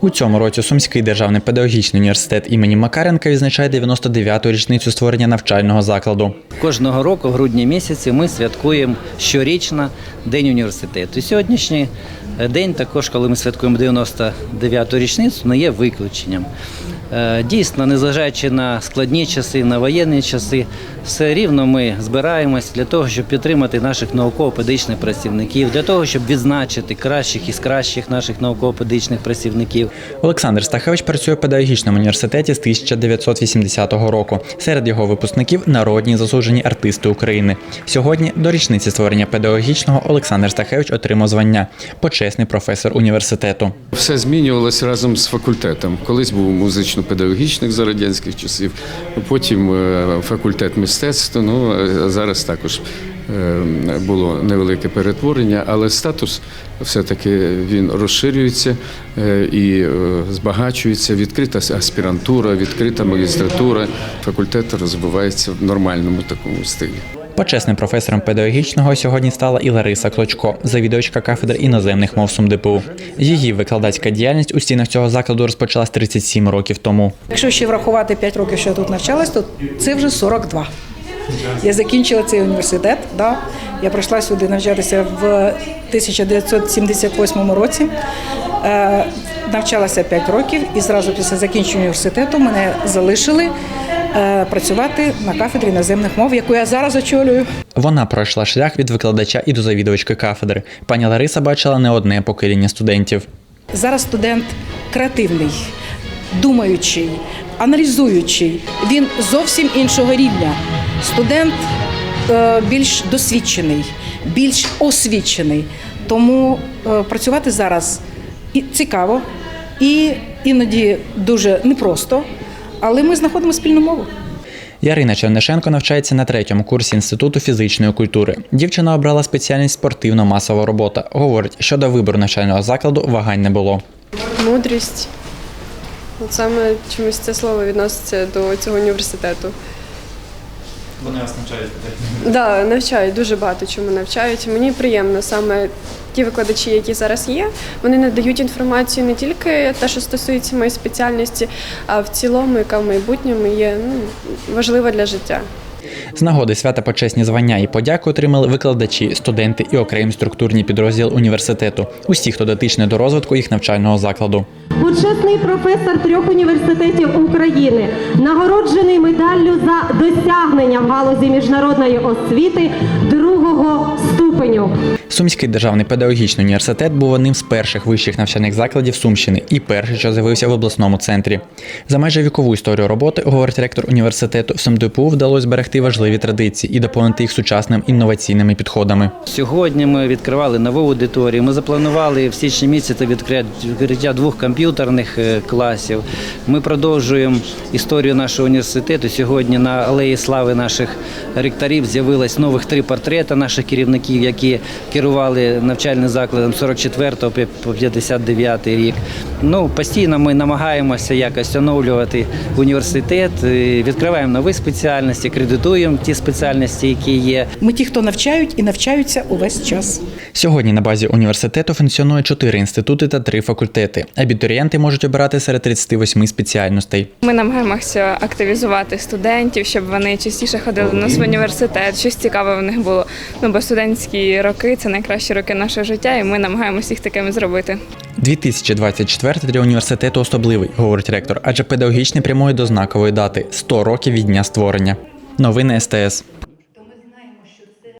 У цьому році Сумський державний педагогічний університет імені Макаренка відзначає 99-ту річницю створення навчального закладу. Кожного року, в грудні місяці, ми святкуємо щорічно День університету. І сьогоднішній е, день, також, коли ми святкуємо 99-ту річницю, не є виключенням. Е, Дійсно, незважаючи на складні часи, на воєнні часи, все рівно ми збираємось для того, щоб підтримати наших науково-педагогічних працівників, для того, щоб відзначити кращих із кращих наших науково-педагогічних працівників. Олександр Стахевич працює в педагогічному університеті з 1980 року. Серед його випускників народні засуджені артисти України. Сьогодні до річниці створення педагогічного Олександр Стахевич отримав звання почесний професор університету. Все змінювалося разом з факультетом. Колись був музично-педагогічний за радянських часів, потім е, факультет мистецтва. Ну а зараз також е, було невелике перетворення, але статус все-таки він розширюється е, і е, збагачується. Відкрита аспірантура, відкрита магістратура. Факультет розвивається в нормальному такому стилі. Почесним професором педагогічного сьогодні стала і Лариса Клочко, завідувачка кафедри іноземних мов СумДПУ. Її викладацька діяльність у стінах цього закладу розпочалась 37 років тому. Якщо ще врахувати 5 років, що я тут навчалась, то це вже 42. Я закінчила цей університет. Да. Я прийшла сюди навчатися в 1978 році. Е, навчалася 5 років і зразу після закінчення університету мене залишили працювати на кафедрі іноземних мов, яку я зараз очолюю. Вона пройшла шлях від викладача і до завідувачки кафедри. Пані Лариса бачила не одне покоління студентів. Зараз студент креативний, думаючий, аналізуючий. Він зовсім іншого рівня. Студент е, більш досвідчений, більш освічений. Тому е, працювати зараз і цікаво, і іноді дуже непросто, але ми знаходимо спільну мову. Ярина Чернишенко навчається на третьому курсі інституту фізичної культури. Дівчина обрала спеціальність спортивно-масова робота. Говорить, що до вибору навчального закладу вагань не було. Мудрість. От саме чомусь це слово відноситься до цього університету. Вони вас навчають. Так, да, навчають, дуже багато чому навчають. Мені приємно саме ті викладачі, які зараз є, вони надають інформацію не тільки те, що стосується моєї спеціальності, а в цілому, яка в майбутньому є ну, важлива для життя. З нагоди свята почесні звання і подяку отримали викладачі, студенти і окремі структурні підрозділ університету. Усі, хто дотичний до розвитку їх навчального закладу. Почесний професор трьох університетів України, нагороджений медаллю за досягнення в галузі міжнародної освіти другого ступеню. Сумський державний педагогічний університет був одним з перших вищих навчальних закладів Сумщини і перший, що з'явився в обласному центрі. За майже вікову історію роботи, говорить ректор університету, в СумДПУ вдалося зберегти важливі традиції і доповнити їх сучасними інноваційними підходами. Сьогодні ми відкривали нову аудиторію. Ми запланували в січні місяці відкриття- двох комп'ютерних е, класів. Ми продовжуємо історію нашого університету. Сьогодні на алеї слави наших ректорів з'явилось нових три портрети наших керівників, які керували навчальним закладом з 44 по 59 рік. Ну постійно ми намагаємося якось оновлювати університет, е, відкриваємо нові спеціальності, кредитуємо ті спеціальності, які є. Ми ті, хто навчають і навчаються увесь час. Сьогодні на базі університету функціонує чотири інститути та три факультети. Абітурієнти можуть обирати серед 38 спеціальностей. Ми намагаємося активізувати студентів, щоб вони частіше ходили до нас в університет, щось цікаве в них було. Ну бо студентські роки це найкращі роки нашого життя, і ми намагаємося їх такими зробити. 2024 для університету особливий, говорить ректор, адже педагогічний прямує до знакової дати 100 років від дня створення. Новини СТС.